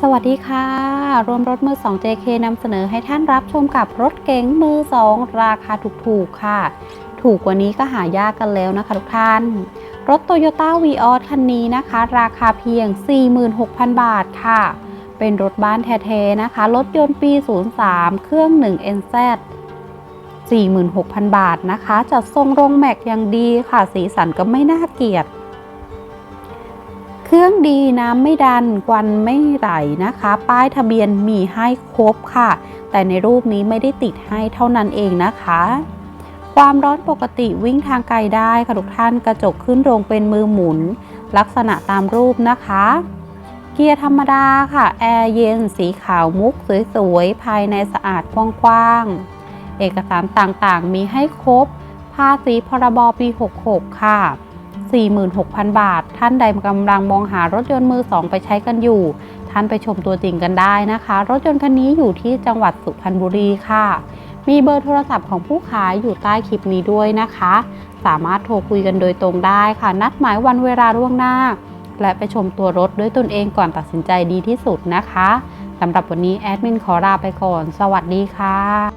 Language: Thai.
สวัสดีค่ะ รวมรถมือ 2 JK นำเสนอให้ท่านรับชมกับรถเก๋งมือ 2 ราคาถูกๆค่ะ ถูกกว่านี้ก็หายากกันแล้วนะคะทุกท่าน รถ Toyota v ีออคันนี้นะคะ ราคาเพียง 46,000 บาทค่ะ เป็นรถบ้านแท้ๆนะคะ รถยนต์ปี 03 เครื่อง 1 NZ 46,000 บาทนะคะ จัดทรงโรงแม็กอย่างดีค่ะ สีสันก็ไม่น่าเกลียด เครื่องดีน้ำไม่ดันควันไม่ไหลนะคะ ป้ายทะเบียนมีให้ครบค่ะ แต่ในรูปนี้ไม่ได้ติดให้เท่านั้นเองนะคะ ความร้อนปกติวิ่งทางไกลได้ค่ะทุกท่านกระจกขึ้นลงเป็นมือหมุน ลักษณะตามรูปนะคะ เกียร์ธรรมดาค่ะ แอร์เย็นสีขาวมุกสวยๆ ภายในสะอาดกว้างๆ เอกสารต่างๆ มีให้ครบภาษีพรบปี 66 ค่ะ 46,000 บาท ท่านใดกำลังมองหารถยนต์มือสองไปใช้กันอยู่ ท่านไปชมตัวจริงกันได้นะคะ รถยนต์คันนี้อยู่ที่จังหวัดสุพรรณบุรีค่ะ มีเบอร์โทรศัพท์ของผู้ขายอยู่ใต้คลิปนี้ด้วยนะคะ สามารถโทรคุยกันโดยตรงได้ค่ะ นัดหมายวันเวลาล่วงหน้า และไปชมตัวรถด้วยตนเองก่อนตัดสินใจดีที่สุดนะคะสำหรับวันนี้แอดมินขอลาไปก่อน สวัสดีค่ะ